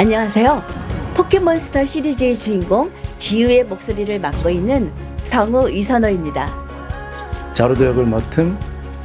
안녕하세요. 포켓몬스터 시리즈의 주인공 지우의 목소리를 맡고 있는 성우 이선호입니다. 자루도 역을 맡은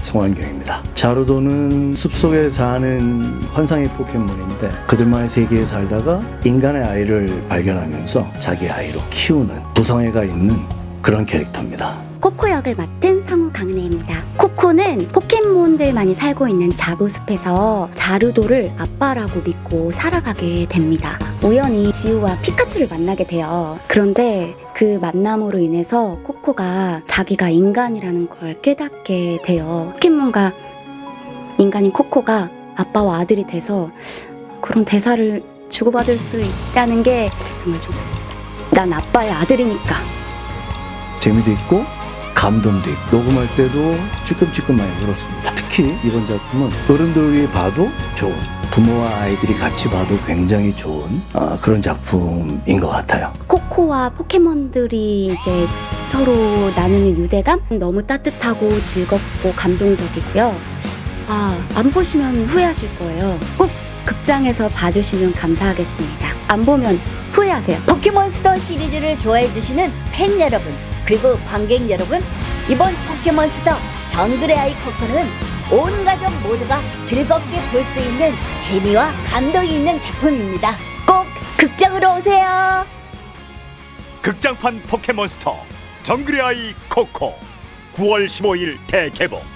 송환경입니다. 자루도는 숲속에 사는 환상의 포켓몬인데 그들만의 세계에 살다가 인간의 아이를 발견하면서 자기 아이로 키우는 부성애가 있는 그런 캐릭터입니다. 코코 역을 맡은 성우 강은혜입니다. 코코는 포켓몬들만이 살고 있는 자부숲에서 자루도를 아빠라고 믿고 살아가게 됩니다. 우연히 지우와 피카츄를 만나게 돼요. 그런데 그 만남으로 인해서 코코가 자기가 인간이라는 걸 깨닫게 돼요. 포켓몬과 인간인 코코가 아빠와 아들이 돼서 그런 대사를 주고받을 수 있다는 게 정말 좋습니다. 난 아빠의 아들이니까. 재미도 있고 감동도 있고 녹음할 때도 찔끔찔끔 많이 울었습니다. 특히 이번 작품은 어른들이 봐도 좋은 부모와 아이들이 같이 봐도 굉장히 좋은 아, 그런 작품인 것 같아요. 코코와 포켓몬들이 이제 서로 나누는 유대감 너무 따뜻하고 즐겁고 감동적이고요. 아, 안 보시면 후회하실 거예요. 꼭 극장에서 봐주시면 감사하겠습니다. 안 보면 후회하세요. 포켓몬스터 시리즈를 좋아해 주시는 팬 여러분 그리고 관객 여러분 이번 포켓몬스터 정글의 아이 코코는 온 가족 모두가 즐겁게 볼 수 있는 재미와 감동이 있는 작품입니다. 꼭 극장으로 오세요. 극장판 포켓몬스터 정글의 아이 코코 9월 15일 대개봉